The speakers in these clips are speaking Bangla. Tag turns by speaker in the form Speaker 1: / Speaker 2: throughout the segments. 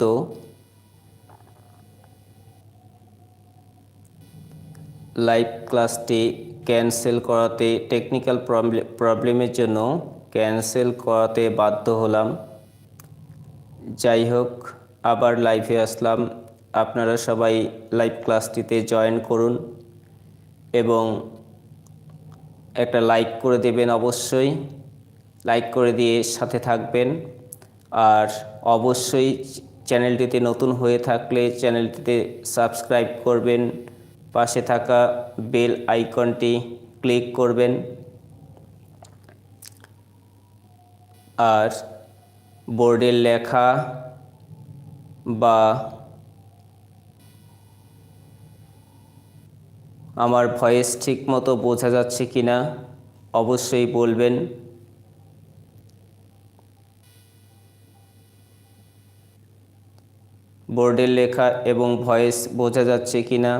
Speaker 1: দুঃখিত লাইভ ক্লাসটি ক্যান্সেল করাতে টেকনিক্যাল প্রবলেমের জন্য ক্যান্সেল করাতে বাধ্য হলাম। যাই হোক, আবার লাইভে আসলাম। আপনারা সবাই লাইভ ক্লাসটিতে জয়েন করুন এবং একটা লাইক করে দেবেন অবশ্যই। লাইক করে দিয়ে সাথে থাকবেন। আর অবশ্যই চ্যানেলটিতে নতুন হয়ে থাকলে চ্যানেলটিতে সাবস্ক্রাইব করবেন, পাশে থাকা বেল আইকনটি ক্লিক করবেন। আর বোর্ডের লেখা বা আমার ভয়েস ঠিক মতো বোঝা যাচ্ছে কি না অবশ্যই বলবেন। বোর্ডের লেখা এবং ভয়েস বোঝা যাচ্ছে কি না,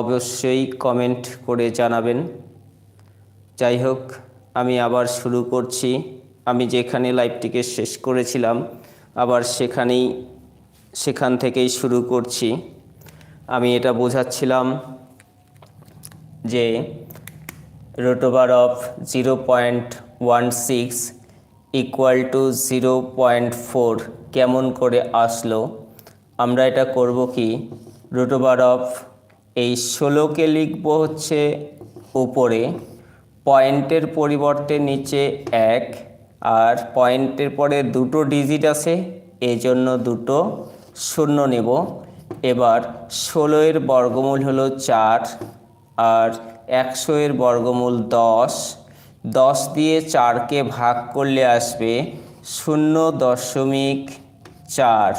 Speaker 1: অবশ্যই কমেন্ট করে জানাবেন। যাই হোক, আমি আবার শুরু করছি। আমি যেখানে লাইভটিকে শেষ করেছিলাম, আবার সেখানেই, সেখান থেকেই শুরু করছি। আমি এটা বোঝাচ্ছিলাম যে root over of zero point one six equal to zero point four কেমন করে আসলো? আমরা এটা করব কি? রোটোবার অফ এই ষোলোকে লিখব হচ্ছে উপরে পয়েন্টের পরিবর্তে নিচে এক, আর পয়েন্টের পরে দুটো ডিজিট আছে এই জন্য দুটো শূন্য নেব। এবার ষোলো এর বর্গমূল হলো চার, আর একশো এর বর্গমূল দশ দশ দিয়ে চারকে ভাগ করলে আসবে শূন্য দশমিক চার।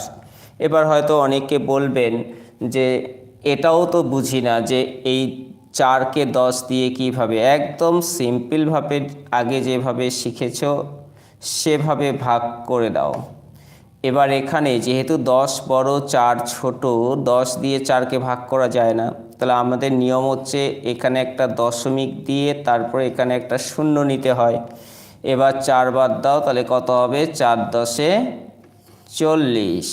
Speaker 1: এবার হয়তো অনেকে বলবেন যে এটাও তো বুঝি না যে এই চারকে দশ দিয়ে কীভাবে? একদম সিম্পলভাবে আগে যেভাবে শিখেছ, সেভাবে ভাগ করে দাও। এবার এখানে যেহেতু দশ বড়, চার ছোট, দশ দিয়ে চারকে ভাগ করা যায় না, তাহলে আমাদের নিয়ম হচ্ছে এখানে একটা দশমিক দিয়ে তারপর এখানে একটা শূন্য নিতে হয়। এবার চার বাদ দাও, তাহলে কত হবে? চার দশে চল্লিশ।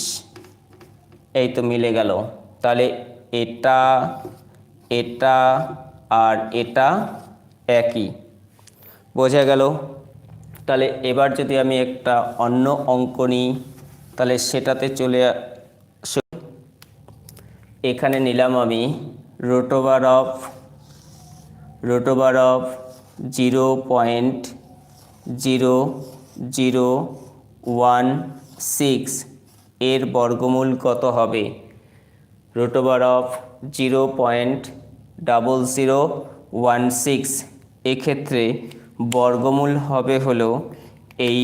Speaker 1: এই তো মিলে গেল। তাহলে এটা এটা আর এটা একই। বোঝা গেল? তাহলে এবার যদি আমি একটা অন্য অঙ্ক নিই, তাহলে সেটাতে চলে এখানে নিলাম আমি root over of root over of zero point zero zero one six এর বর্গমূল কত হবে? Root over of zero point double zero one six এক্ষেত্রে বর্গমূল হবে হলো এই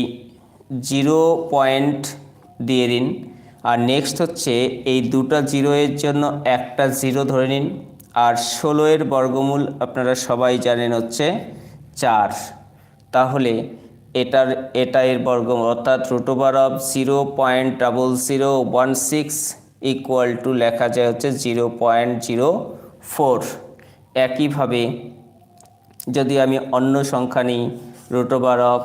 Speaker 1: জিরো পয়েন্ট দিয়ে দিন। আর নেক্সট হচ্ছে এই দুটো জিরো এর জন্য একটা জিরো ধরে নিন। আর ষোলো এর বর্গমূল আপনারা সবাই জানেন হচ্ছে চার। তাহলে এটার, এটা এর বর্গ অর্থাৎ root over of zero point double zero one six equal to লেখা যায় হচ্ছে জিরো পয়েন্ট জিরো ফোর একইভাবে যদি আমি অন্য সংখ্যা নিই রুটোবার অফ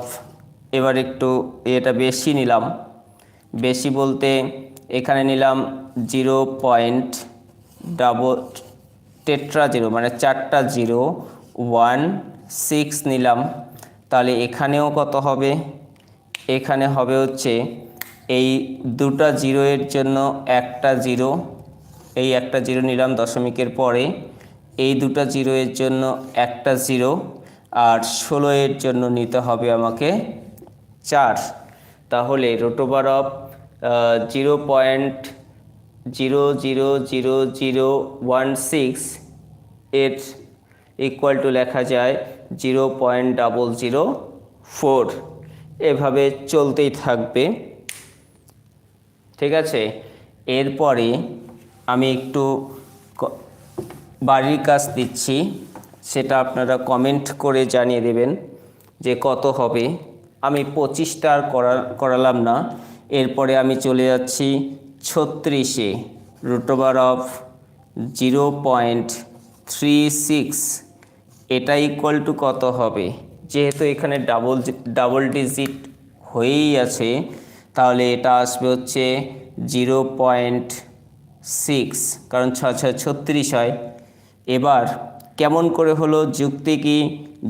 Speaker 1: এবার একটু এটা বেশি নিলাম। বেশি বলতে এখানে নিলাম zero point double tetra zero মানে চারটা জিরো ওয়ান সিক্স নিলাম। তাহলে এখানেও কত হবে? এখানে হবে হচ্ছে এই দুটা জিরো এর জন্য একটা জিরো, এই একটা জিরো নিলাম দশমিকের পরে, এই দুটা জিরো এর জন্য একটা জিরো, আর ষোলো এর জন্য নিতে হবে আমাকে চার। তাহলে root over of zero point zero zero zero zero one six এর ইকুয়াল টু লেখা যায় zero point double zero four. এভাবে চলতেই থাকবে। ঠিক আছে? এরপরে আমি একটু বাড়ির কাজ দিচ্ছি। সেটা আপনারা কমেন্ট করে জানিয়ে দেবেন যে কত হবে। আমি পঁচিশটা আর করা করালাম না। এরপরে আমি চলে যাচ্ছি ছত্রিশে। Root over of zero point three six এটা ইকুয়াল টু কত হবে? যেহেতু এখানে ডাবল ডাবল ডিজিট হয়েই আছে, তাহলে এটা আসবে হচ্ছে জিরো পয়েন্ট সিক্স কারণ ছ ছয় ছত্রিশ হয়। এবার কেমন করে হলো যুক্তি কি?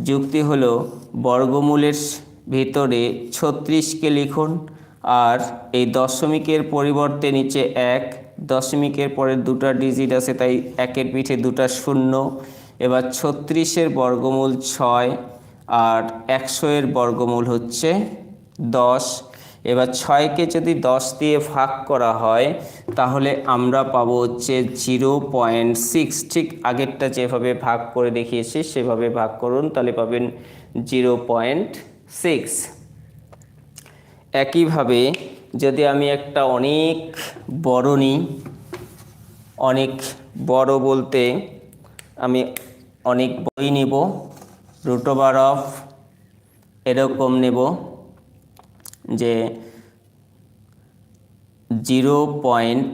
Speaker 1: যুক্তি হলো বর্গমূলের ভিতরে ছত্রিশকে লিখুন, আর এই দশমিকের পরিবর্তে নিচে এক, দশমিকের পরে দুটা ডিজিট আছে, তাই একের পিঠে দুটা শূন্য। এবার ছত্রিশের বর্গমূল ছয় আর একশো এর বর্গমূল হচ্ছে দশ। এবার ছয়কে যদি দশ দিয়ে ভাগ করা হয়, তাহলে আমরা পাবো হচ্ছে জিরো পয়েন্ট সিক্স। ঠিক আগেরটা যেভাবে ভাগ করে দেখিয়েছি, সেভাবে ভাগ করুন, তাহলে পাবেন জিরো পয়েন্ট সিক্স। একইভাবে যদি আমি একটা অনেক বড় নিই, অনেক বড় বলতে আমি অনেক বই নিব রুট ওভার অফ এরকম নেব, যে জিরো পয়েন্ট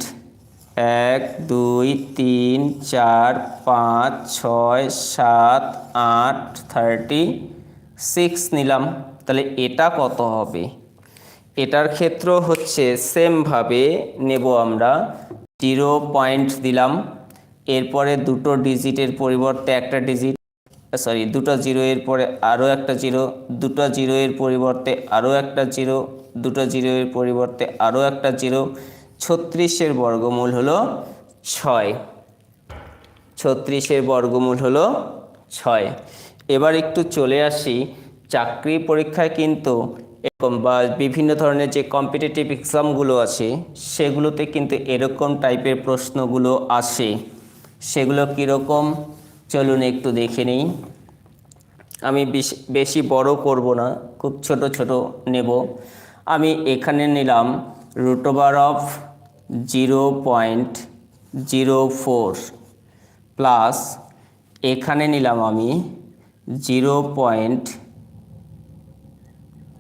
Speaker 1: এক, দুই, তিন, চার, পাঁচ, ছয়, সাত, আট থার্টি সিক্স নিলাম। তাহলে এটা কত হবে? এটার ক্ষেত্র হচ্ছে সেমভাবে নেব আমরা জিরো পয়েন্ট দিলাম। এরপরে দুটো ডিজিটের পরিবর্তে একটা ডিজিট সরি দুটো জিরো এর পরে আরও একটা জিরো, দুটো জিরো এর পরিবর্তে আরও একটা জিরো, দুটো জিরো এর পরিবর্তে আরও একটা জিরো, ছত্রিশের বর্গমূল হলো ছয়। ছত্রিশের বর্গমূল হলো ছয়। এবার একটু চলে আসি, চাকরি পরীক্ষায় কিন্তু এরকম বা বিভিন্ন ধরনের যে কম্পিটিটিভ এক্সামগুলো আছে, সেগুলোতে কিন্তু এরকম টাইপের প্রশ্নগুলো আসে। সেগুলো কীরকম? চলুন একটু দেখে নিই। আমি বেশ- বড় করব না, খুব ছোট ছোট নেব। আমি এখানে নিলাম root over of zero point zero four plus এখানে নিলাম আমি zero point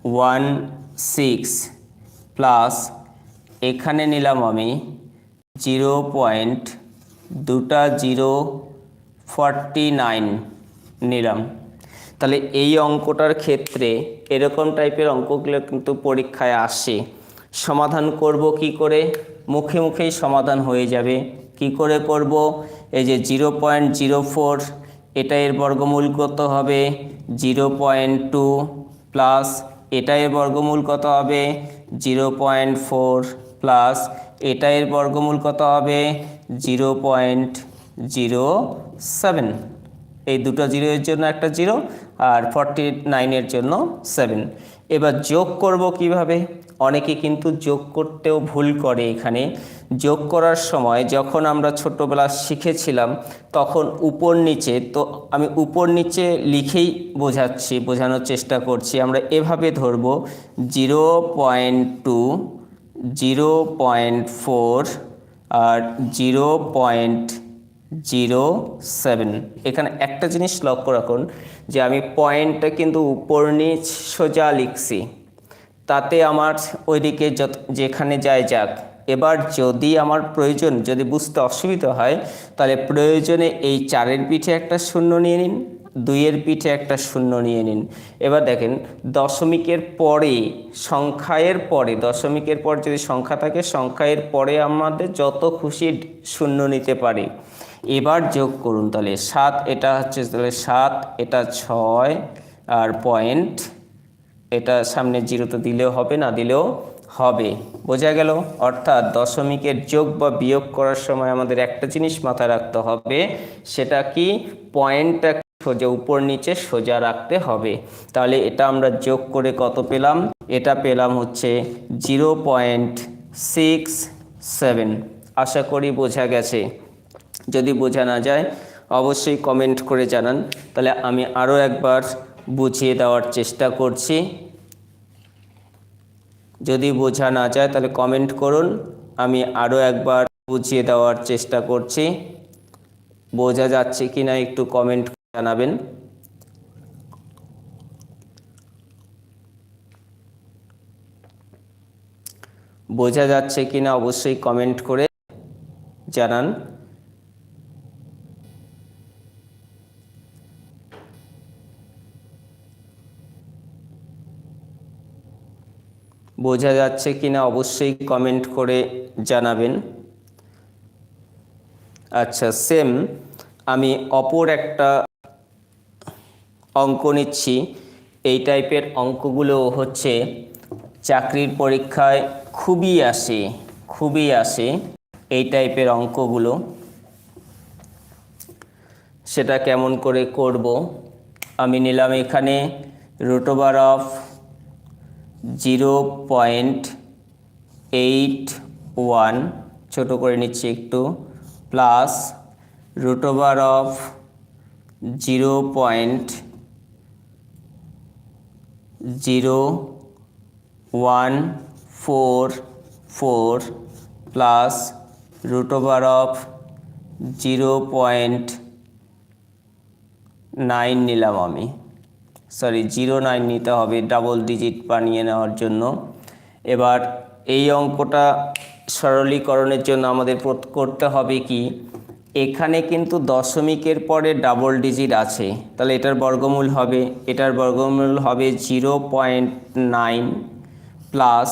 Speaker 1: one six plus এখানে নিলাম আমি জিরো পয়েন্ট দুটা জিরো ফর্টি নাইন নিলাম। তাহলে এই অঙ্কটার ক্ষেত্রে এরকম টাইপের অঙ্কগুলো কিন্তু পরীক্ষায় আসে। সমাধান করব কি করে? মুখে মুখেই সমাধান হয়ে যাবে। কি করে করব? এই যে জিরো পয়েন্ট জিরো ফোর, এটা এর বর্গমূল কত হবে? জিরো পয়েন্ট টু প্লাস, এটা এর বর্গমূল কত হবে? জিরো পয়েন্ট ফোর প্লাস এটা এর বর্গমূল কত হবে? Zero point zero seven. এই দুটো জিরো এর জন্য একটা জিরো আর ফর্টি নাইনের জন্য সেভেন। এবার যোগ করব কীভাবে? অনেকে কিন্তু যোগ করতেও ভুল করে এখানে। যোগ করার সময় যখন আমরা ছোটোবেলা শিখেছিলাম, তখন উপর নিচে, তো আমি উপর নিচে লিখেই বোঝাচ্ছি, বোঝানোর চেষ্টা করছি। আমরা এভাবে ধরব, zero point two zero point four আর জিরো পয়েন্ট জিরো সেভেন। এখানে একটা জিনিস লক্ষ্য রাখুন যে আমি পয়েন্টটা কিন্তু উপর নিচ সোজা লিখছি। তাতে আমার ওইদিকে যত যেখানে যায় যাক। এবার যদি আমার প্রয়োজন, যদি বুঝতে অসুবিধা হয়, তাহলে প্রয়োজনে এই চারের পিঠে একটা শূন্য নিয়ে নিন। দুইয়ের পিঠে একটা শূন্য নিয়ে নিন। এবার দেখেন, দশমিকের পরে সংখ্যায়ের পরে, দশমিকের পর যদি সংখ্যা থাকে, সংখ্যায়ের পরে আমাদের যত খুশি শূন্য নিতে পারি। এবার যোগ করুন তাহলে, সাত, এটা হচ্ছে তাহলে সাত, এটা ছয়, আর পয়েন্ট, এটা সামনে জিরোতে দিলেও হবে, না দিলেও হবে। বোঝা গেল? অর্থাৎ দশমিকের যোগ বা বিয়োগ করার সময় আমাদের একটা জিনিস মাথায় রাখতে হবে, সেটা কি? পয়েন্টটা সোজা উপর নিচে সোজা রাখতে হবে। তাহলে এটা আমরা যোগ করে কত পেলাম? এটা পেলাম হচ্ছে জিরো পয়েন্ট সিক্স সেভেন। আশা করি বোঝা গেছে। যদি বোঝা না যায়, অবশ্যই কমেন্ট করে জানান। তাহলে আমি আরও একবার বুঝিয়ে দেওয়ার চেষ্টা করছি। যদি বোঝা না যায়, তাহলে কমেন্ট করুন। আমি আরও একবার বুঝিয়ে দেওয়ার চেষ্টা করছি। বোঝা যাচ্ছে কি না একটু কমেন্ট জানাবেন। বোঝা যাচ্ছে কি না অবশ্যই কমেন্ট করে জানান। বোঝা যাচ্ছে কিনা অবশ্যই কমেন্ট করে জানাবেন। আচ্ছা সেম আমি অপর একটা অঙ্ক নিচ্ছি। এই টাইপের অঙ্কগুলো হচ্ছে চাকরির পরীক্ষায় খুবই আসে খুবই আসে এই টাইপের অঙ্কগুলো। সেটা কেমন করে করব? আমি নিলাম এখানে root over of zero point eight one ছোটো করে নিচ্ছি একটু plus root over of zero point zero, one, four four, plus root over of zero point nine নিলাম আমি। সরি, জিরো নাইন নিতে হবে, ডাবল ডিজিট বানিয়ে নেওয়ার জন্য। এবার এই অঙ্কটা সরলীকরণের জন্য আমাদের করতে হবে কি? এখানে কিন্তু দশমিকের পরে ডাবল ডিজিট আছে। তাহলে এটার বর্গমূল হবে, এটার বর্গমূল হবে জিরো পয়েন্ট নাইন প্লাস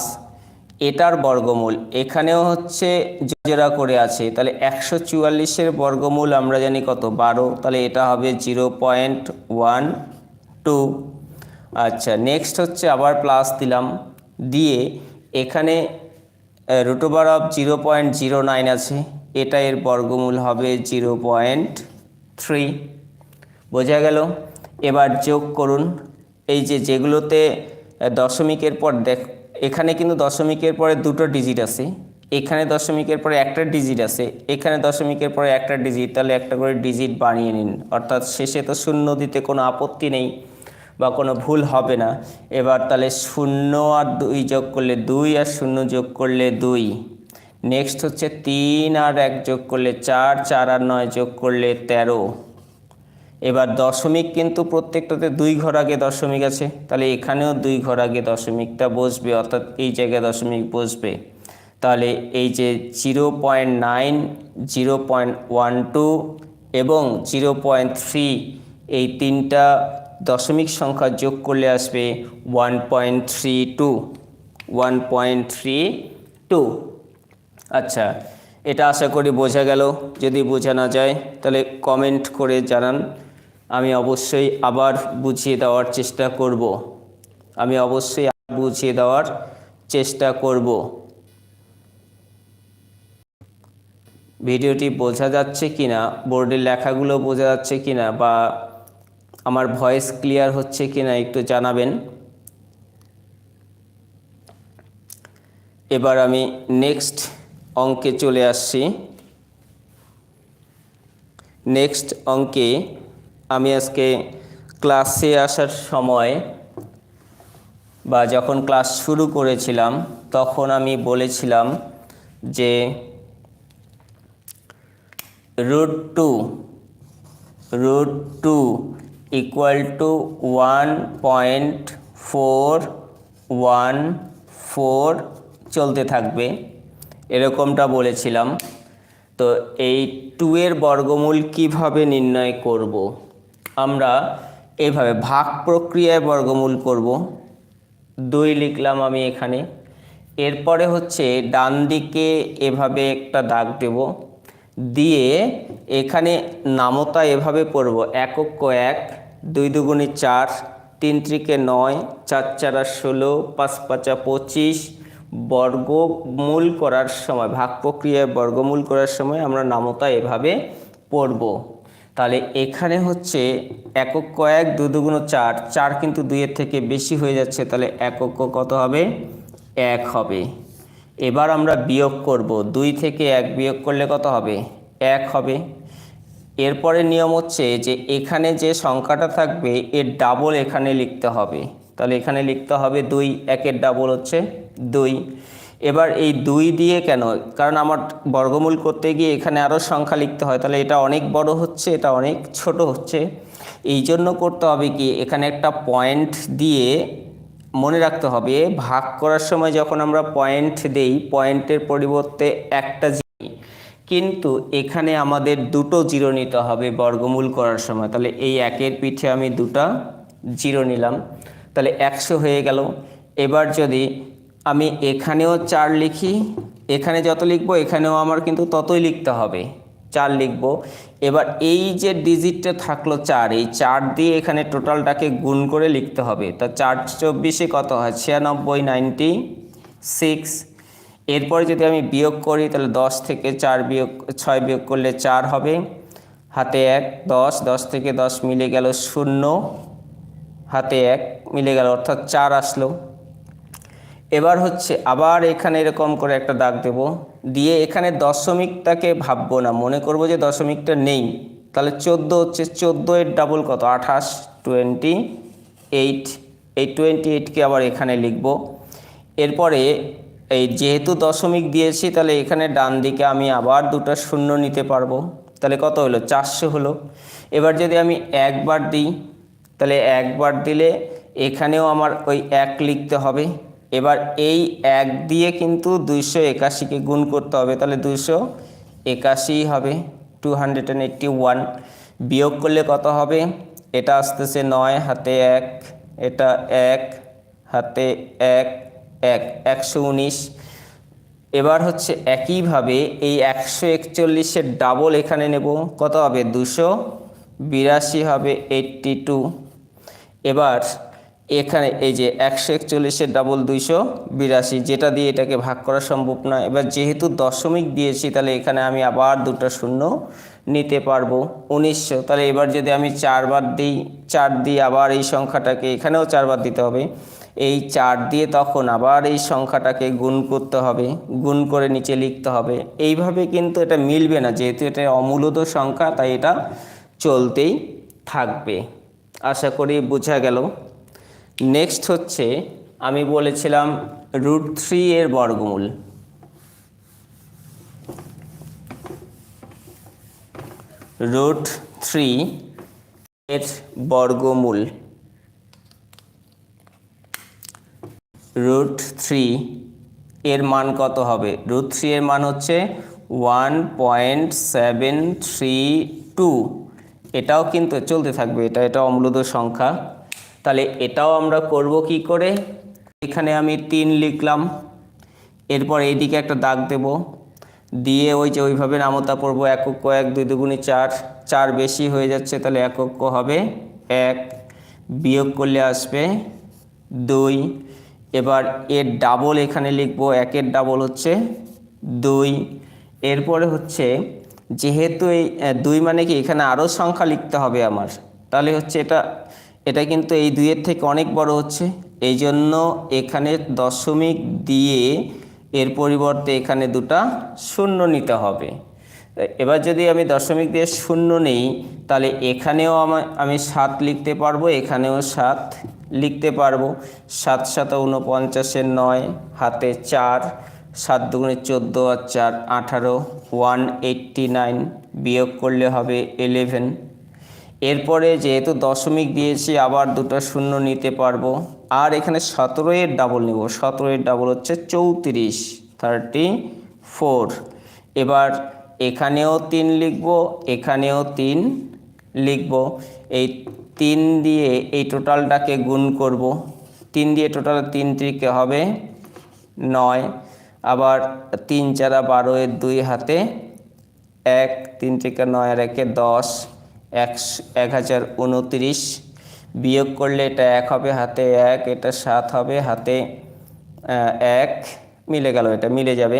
Speaker 1: এটার বর্গমূল। এখানেও হচ্ছে জোড়া করে আছে, তাহলে একশো চুয়াল্লিশের বর্গমূল আমরা জানি কত? বারো। তাহলে এটা হবে জিরো পয়েন্ট ওয়ান টু আচ্ছা নেক্সট হচ্ছে আবার প্লাস দিলাম। দিয়ে এখানে root over of zero point zero nine আছে। এটা এর বর্গমূল হবে জিরো পয়েন্ট থ্রি। বোঝা গেল? এবার যোগ করুন। এই যে যেগুলোতে দশমিকের পর দেখ, এখানে কিন্তু দশমিকের পরে দুটো ডিজিট আছে। এখানে দশমিকের পরে একটা ডিজিট আছে। এখানে দশমিকের পরে একটা ডিজিট তাহলে একটা করে ডিজিট বানিয়ে নিন। অর্থাৎ শেষে তো শূন্য দিতে কোনো আপত্তি নেই বা কোনো ভুল হবে না। এবার তাহলে শূন্য আর দুই যোগ করলে দুই, আর শূন্য যোগ করলে দুই। নেক্সট হচ্ছে তিন আর এক যোগ করলে চার চার আর নয় যোগ করলে তেরো। এবার দশমিক কিন্তু প্রত্যেকটাতে দুই ঘর আগে দশমিক আছে। তাহলে এখানেও দুই ঘর আগে দশমিকটা বসবে, অর্থাৎ এই জায়গায় দশমিক বসবে। তাহলে এই যে zero point nine, zero point one two এবং জিরো পয়েন্ট থ্রি, এই তিনটা দশমিক সংখ্যা যোগ করলে আসবে one point three two, one point three two. আচ্ছা এটা আশা করি বোঝা গেল। যদি বোঝা না যায়, তাহলে কমেন্ট করে জানান। আমি অবশ্যই আবার বুঝিয়ে দেওয়ার চেষ্টা করব। আমি অবশ্যই বুঝিয়ে দেওয়ার চেষ্টা করব। ভিডিওটি বোঝা যাচ্ছে কি না বোর্ডের লেখাগুলো বোঝা যাচ্ছে কি না বা আমার ভয়েস ক্লিয়ার হচ্ছে কি না একটু জানাবেন। এবার আমি নেক্সট অঙ্কে চলে আসছি। নেক্সট অঙ্কে আমি আজকে ক্লাসে আসার সময় বা যখন ক্লাস শুরু করেছিলাম, তখন আমি বলেছিলাম যে root two root two equal to one point four one four চলতে থাকবে। এরকমটা বলেছিলাম। তো এই টু এর বর্গমূল কীভাবে নির্ণয় করব। আমরা এভাবে ভাগ প্রক্রিয়ায় বর্গমূল করব। দুই লিখলাম আমি এখানে। এরপরে হচ্ছে ডান দিকে এভাবে একটা দাগ দেব। দিয়ে এখানে নামতা এভাবে পড়ব। একক এক দুই দুগুণে চার, তিন ত্রিকে নয়, চার চারা ষোলো, পাঁচ পাঁচা পঁচিশ বর্গমূল করার সময়, ভাগ প্রক্রিয়ায় বর্গমূল করার সময় আমরা নামতা এভাবে পড়ব। তাহলে এখানে হচ্ছে একক কয়েক দু দুগুণ চার চার কিন্তু দুইয়ের থেকে বেশি হয়ে যাচ্ছে, তাহলে একক কত হবে? এক হবে। এবার আমরা বিয়োগ করব, দুই থেকে এক বিয়োগ করলে কত হবে? এক হবে। এরপরে নিয়ম হচ্ছে যে এখানে যে সংখ্যাটা থাকবে, এর ডাবল এখানে লিখতে হবে। তাহলে এখানে লিখতে হবে দুই, একের ডাবল হচ্ছে দুই। এবার এই দুই দিয়ে কেন? কারণ আমার বর্গমূল করতে গিয়ে এখানে আরও সংখ্যা লিখতে হয়, তাহলে এটা অনেক বড় হচ্ছে, এটা অনেক ছোট হচ্ছে। এই জন্য করতে হবে কি? এখানে একটা পয়েন্ট দিয়ে মনে রাখতে হবে ভাগ করার সময় যখন আমরা পয়েন্ট দেই পয়েন্টের পরিবর্তে একটা কিন্তু এখানে আমাদের দুটো জিরো নিতে হবে বর্গমূল করার সময়। তাহলে এই একের পিঠে আমি দুটা জিরো নিলাম। তাহলে একশো হয়ে গেল। এবার যদি আমি এখানেও চার লিখি, এখানে যত লিখব, এখানেও আমার কিন্তু ততই লিখতে হবে। চার লিখব। এবার এই যে ডিজিটটা থাকল চার, এই চার দিয়ে এখানে টোটালটাকে গুণ করে লিখতে হবে। তা চার চব্বিশে কত হয়? ছিয়ানব্বই, নাইনটি, সিক্স। এরপরে যদি আমি বিয়োগ করি, তাহলে দশ থেকে চার বিয়োগ, ছয় বিয়োগ করলে চার হবে। হাতে এক, দশ দশ থেকে দশ মিলে গেল শূন্য। হাতে এক মিলে গেল, অর্থাৎ চার আসলো। এবার হচ্ছে আবার এখানে এরকম করে একটা দাগ দেব। দিয়ে এখানে দশমিকটাকে ভাববো না, মনে করব যে দশমিকটা নেই। তাহলে চোদ্দ হচ্ছে, চোদ্দ এর ডাবল কত? আঠাশ টোয়েন্টি এইট এই টোয়েন্টি এইটকে আবার এখানে লিখব। এরপরে এই যেহেতু দশমিক দিয়েছি, তাহলে এখানে ডান দিকে আমি আবার দুটো শূন্য নিতে পারব। তাহলে কত হলো? চারশো হলো। এবার যদি আমি একবার দিই তাহলে একবার দিলে এখানেও আমার ওই এক লিখতে হবে। এবার এই এক দিয়ে কিন্তু দুইশো একাশিকে গুণ করতে হবে, তাহলে দুইশো একাশি হবে two hundred and eighty one বিয়োগ করলে কত হবে? এটা আসতেছে নয়, হাতে এক, এটা এক, হাতে এক এক, একশো উনিশ। এবার হচ্ছে একইভাবে এই একশো একচল্লিশের ডাবল এখানে নেব, কত হবে? দুশো বিরাশি হবে এইট্টি টু এবার এখানে এই যে একশো একচল্লিশের ডাবল দুইশো বিরাশি, যেটা দিয়ে এটাকে ভাগ করা সম্ভব না। এবার যেহেতু দশমিক দিয়েছি, তাহলে এখানে আমি আবার দুটো শূন্য নিতে পারব, উনিশশো। তাহলে এবার যদি আমি চারবার দিই, চার দিয়ে আবার এই সংখ্যাটাকে এখানেও চারবার দিতে হবে। এই চার দিয়ে তখন আবার এই সংখ্যাটাকে গুণ করতে হবে, গুণ করে নিচে লিখতে হবে। এইভাবে কিন্তু এটা মিলবে না, যেহেতু এটা অমূলত সংখ্যা, তাই এটা চলতেই থাকবে। আশা করি বোঝা গেল। নেক্সট হচ্ছে, আমি বলেছিলাম রুট থ্রি এর বর্গমূল। রুট থ্রি এর বর্গমূল। রুট থ্রি এর মান কত হবে? রুট থ্রি এর মান হচ্ছে one point seven three two এটাও কিন্তু চলতে থাকবে, এটা এটা অম্লদ সংখ্যা। তাহলে এটাও আমরা করব কি করে? এখানে আমি তিন লিখলাম, এরপর এইদিকে একটা দাগ দেব। দিয়ে ওই যে ওইভাবে নামতা পড়ব একক এক, দুই দুগুণি চার চার বেশি হয়ে যাচ্ছে, তাহলে একক হবে এক। বিয়োগ করলে আসবে দুই। এবার এর ডাবল এখানে লিখব, একের ডাবল হচ্ছে দুই। এরপরে হচ্ছে যেহেতু এই দুই মানে কি এখানে আরও সংখ্যা লিখতে হবে আমার। তাহলে হচ্ছে এটা এটা কিন্তু এই দুইয়ের থেকে অনেক বড় হচ্ছে। এই জন্য এখানে দশমিক দিয়ে এর পরিবর্তে এখানে দুটা শূন্য নিতে হবে। এবার যদি আমি দশমিক দিয়ে শূন্য নেই, তাহলে এখানেও আমা- সাত লিখতে পারব, এখানেও সাত লিখতে পারব। সাত সাত উনপঞ্চাশের নয়, হাতে চার সাত দুগুণে চোদ্দ আর চার আঠারো ওয়ান এইট্টি নাইন বিয়োগ করলে হবে ইলেভেন এরপরে যেহেতু দশমিক দিয়েছি, আবার দুটো শূন্য নিতে পারব। আর এখানে সতেরো এর ডাবল নেব। সতেরো এর ডাবল হচ্ছে চৌত্রিশ থার্টি ফোর এবার এখানেও তিন লিখব, এখানেও তিন লিখব। এই তিন দিয়ে এই টোটালটাকে গুণ করব। তিন দিয়ে টোটাল তিন ত্রিকে হবে নয়। আবার তিন চারা বারো এর দুই হাতে এক, তিন থেকে নয় আর একে দশ একশো এক হাজার উনত্রিশ। বিয়োগ করলে এটা এক হবে হাতে এক, এটা সাত হবে হাতে এক। মিলে গেল, এটা মিলে যাবে।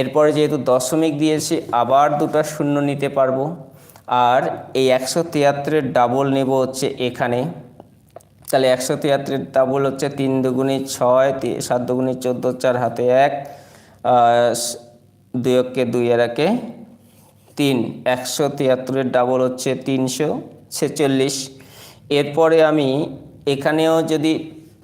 Speaker 1: এরপরে যেহেতু দশমিক দিয়েছি, আবার দুটো শূন্য নিতে পারব। আর এই একশো তিয়াত্তরের ডাবল নেব হচ্ছে এখানে। তাহলে একশো তিয়াত্তরের ডাবল হচ্ছে তিন দুগুণে ছয় সাত দুগুণে চোদ্দ, চার হাতে এক। দুই অক্ষে দুই আর একে তিন। একশো তিয়াত্তরের ডাবল হচ্ছে তিনশো ছেচল্লিশ। এরপরে আমি এখানেও যদি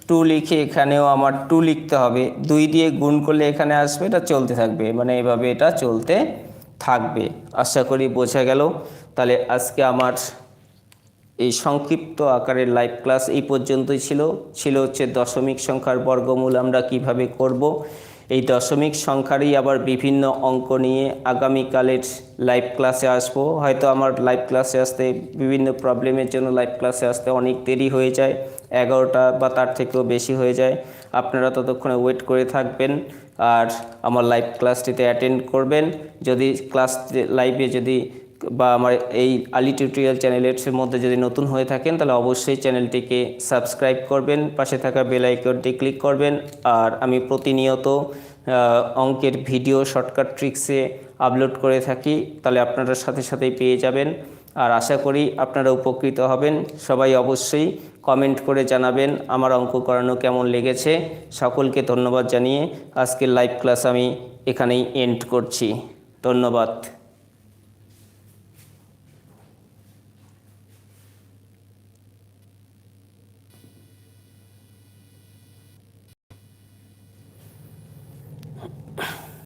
Speaker 1: টু লিখি, এখানেও আমার টু লিখতে হবে। দুই দিয়ে গুণ করলে এখানে আসবে, এটা চলতে থাকবে। মানে এভাবে এটা চলতে থাকবে। আশা করি বোঝা গেল। তাহলে আজকে আমার এই সংক্ষিপ্ত আকারের লাইভ ক্লাস এই পর্যন্তই ছিল। ছিল হচ্ছে দশমিক সংখ্যার বর্গমূল আমরা কীভাবে করব? এই দশমিক সংখ্যারই আবার বিভিন্ন অঙ্ক নিয়ে আগামীকালের লাইভ ক্লাসে আসব। হয়তো আমার লাইভ ক্লাসে আসতে বিভিন্ন প্রবলেমের জন্য লাইভ ক্লাসে আসতে অনেক দেরি হয়ে যায়, এগারোটা বা তার থেকেও বেশি হয়ে যায়। আপনারা ততক্ষণে ওয়েট করে থাকবেন আর আমার লাইভ ক্লাসটিতে অ্যাটেন্ড করবেন। যদি ক্লাস লাইভে যদি বা আমার এই আলি টিউটোরিয়াল চ্যানেলের মধ্যে যদি নতুন হয়ে থাকেন, তাহলে অবশ্যই চ্যানেলটিকে সাবস্ক্রাইব করবেন, পাশে থাকা বেল আইকনটি ক্লিক করবেন, আর আমি প্রতিনিয়ত অঙ্কের ভিডিও শর্টকাট ট্রিক্সে আপলোড করে থাকি, তাহলে আপনারা সাথে সাথেই পেয়ে যাবেন। আর আশা করি আপনারা উপকৃত হবেন। সবাই অবশ্যই কমেন্ট করে জানাবেন আমার অঙ্ক করানো কেমন লেগেছে। সকলকে ধন্যবাদ জানিয়ে আজকের লাইভ ক্লাস আমি এখানেই এন্ড করছি। ধন্যবাদ।